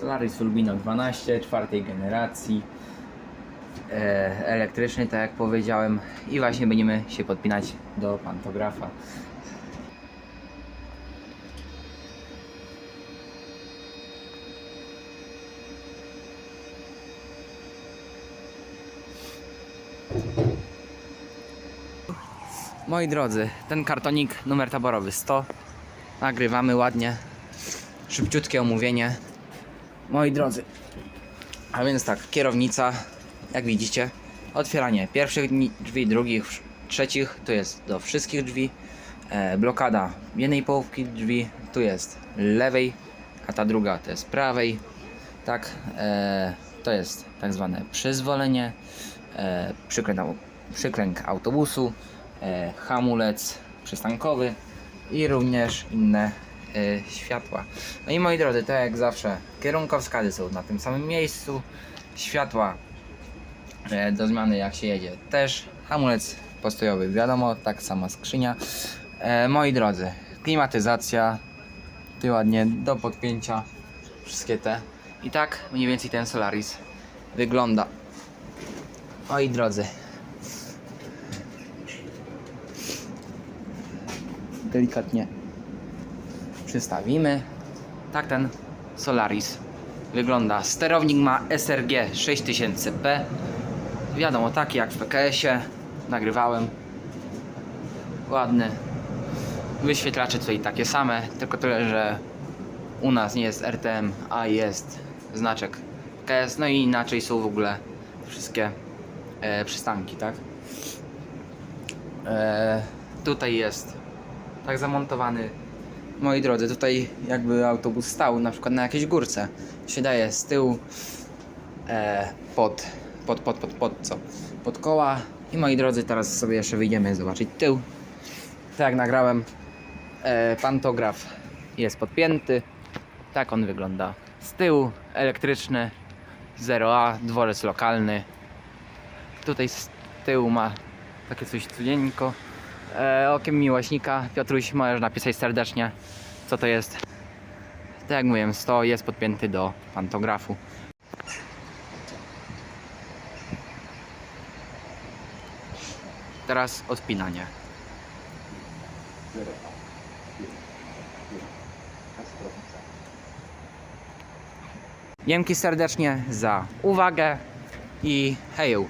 Solaris Fulbino 12 czwartej generacji e, elektryczny, tak jak powiedziałem i właśnie będziemy się podpinać do pantografa. Moi drodzy, ten kartonik numer taborowy 100. Nagrywamy ładnie. Szybciutkie omówienie. Moi drodzy, a więc tak, kierownica, jak widzicie, otwieranie pierwszych drzwi, drugich, trzecich, tu jest do wszystkich drzwi, e, blokada jednej połówki drzwi, tu jest lewej, a ta druga to jest prawej, tak, e, to jest tak zwane przyzwolenie, e, przykręt, przykręg autobusu, e, hamulec przystankowy i również inne światła. No i moi drodzy, tak jak zawsze, kierunkowskazy są na tym samym miejscu, światła e, do zmiany jak się jedzie też, hamulec postojowy wiadomo, tak sama skrzynia. E, moi drodzy, klimatyzacja, ty ładnie do podpięcia, wszystkie te. I tak mniej więcej ten Solaris wygląda. Moi drodzy, delikatnie przystawimy. Tak ten Solaris wygląda. Sterownik ma SRG 6000P. Wiadomo, taki jak w PKS-ie. Nagrywałem. Ładny. Wyświetlacze tutaj takie same, tylko tyle, że u nas nie jest RTM, a jest znaczek PKS. No i inaczej są w ogóle wszystkie e, przystanki, tak? E, tutaj jest tak zamontowany. Moi drodzy, tutaj jakby autobus stał na przykład na jakiejś górce. Się daje z tyłu e, pod, pod, pod, pod, pod co? Pod koła. I moi drodzy, teraz sobie jeszcze wyjdziemy zobaczyć tył. Tak jak nagrałem, e, pantograf jest podpięty. Tak on wygląda z tyłu. Elektryczny 0A, dworzec lokalny. Tutaj z tyłu ma takie coś cudzieńko. E, okiem miłośnika. Piotruś, możesz napisać serdecznie, co to jest. Tak jak mówiłem, 100 jest podpięty do pantografu. Teraz odpinanie. Dzięki serdecznie za uwagę i heju!